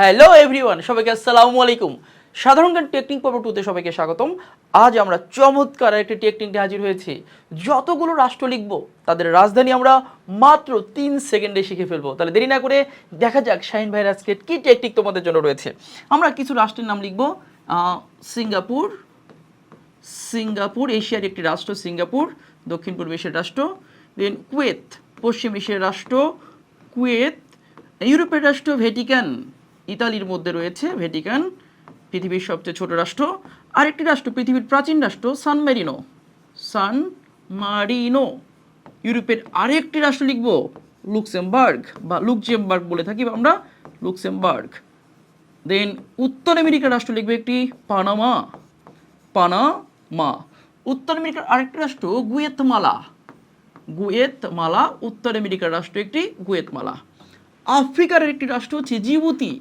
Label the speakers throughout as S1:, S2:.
S1: Hello everyone সবাইকে আসসালামু আলাইকুম। সাধারণ জ্ঞান টেকনিক পর্ব টুতে সবাইকে স্বাগতম। আজ আমরা চমৎকার একটি টেকনিকটি হাজির হয়েছি। যতগুলো রাষ্ট্র লিখব, তাদের রাজধানী আমরা মাত্র তিন সেকেন্ডে শিখে ফেলব। তাহলে দেরি না করে দেখা যাক শাহিন ভাইয়ের আজকে কী টেকনিক তোমাদের জন্য রয়েছে। আমরা কিছু রাষ্ট্রের নাম লিখব। সিঙ্গাপুর। সিঙ্গাপুর, এশিয়ার একটি রাষ্ট্র, সিঙ্গাপুর, দক্ষিণ পূর্ব এশিয়ার রাষ্ট্র। দেন কুয়েত, পশ্চিম এশিয়ার রাষ্ট্র। কুয়েত, ইউরোপের রাষ্ট্র, ভ্যাটিকান। ইতালির মধ্যে রয়েছে ভ্যাটিকান, পৃথিবীর সবচেয়ে ছোট রাষ্ট্র। আরেকটি রাষ্ট্র, পৃথিবীর প্রাচীন রাষ্ট্র, সান মেরিনো। সান মারিনো। ইউরোপের আরেকটি রাষ্ট্র লিখব, লুক্সেমবার্গ বা লুকজেমবার্গ বলে থাকি আমরা, লুক্সেমবার্গ। দেন উত্তর আমেরিকার রাষ্ট্র লিখবে একটি, পানামা। পানামা। উত্তর আমেরিকার আরেকটি রাষ্ট্র, গুয়েতমালা। গুয়েতমালা, উত্তর আমেরিকার রাষ্ট্র একটি, গুয়েতমালা। আফ্রিকার একটি রাষ্ট্র হচ্ছে জিবুতি।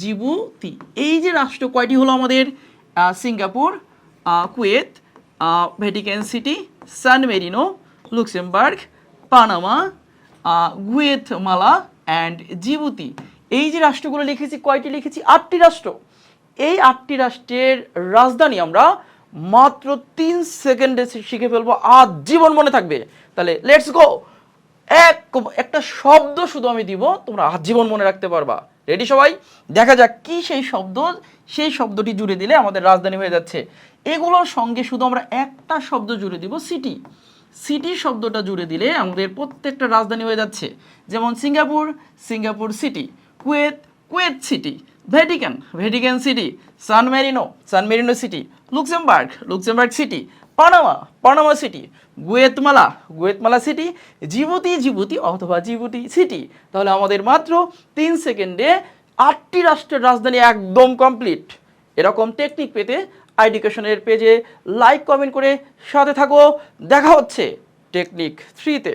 S1: জিবুতি। এই যে রাষ্ট্র কয়টি হলো আমাদের? Singapore Kuwait uh, Vatican City San Marino Luxembourg Panama Guatemala and Djibouti. এই যে রাষ্ট্রগুলো লিখেছি কয়টি লিখেছি? আটটি রাষ্ট্র। এই আটটি রাষ্ট্রের রাজধানী আমরা মাত্র তিন সেকেন্ডে শিখে ফেলব। আজ জীবন মনে থাকবে। তাহলে লেটস গো এক একটা শব্দ শুধু আমি দিব তোমরা আজীবন মনে রাখতে পারবা। রেডি সবাই? দেখা যাক কি সেই শব্দ, সেই শব্দটি জুড়ে দিলে আমাদের রাজধানী হয়ে যাচ্ছে। এগুলোর সঙ্গে শুধু আমরা একটা শব্দ জুড়ে দিব সিটি সিটি শব্দটা জুড়ে দিলে আমাদের প্রত্যেকটা রাজধানী হয়ে যাচ্ছে। যেমন Singapore Singapore City Kuwait Kuwait City Vatican Vatican City San Marino San Marino City Luxembourg Luxembourg City Panama Panama City Guatemala Guatemala City Djibouti Djibouti অথবা জিবুতি সিটি তাহলে আমাদের মাত্র তিন সেকেন্ডে আটটি রাষ্ট্রের রাজধানী একদম কমপ্লিট এরকম টেকনিক পেতে আইডুকেশনের পেজে লাইক কমেন্ট করে সাথে থাকো। দেখা হচ্ছে টেকনিক থ্রিতে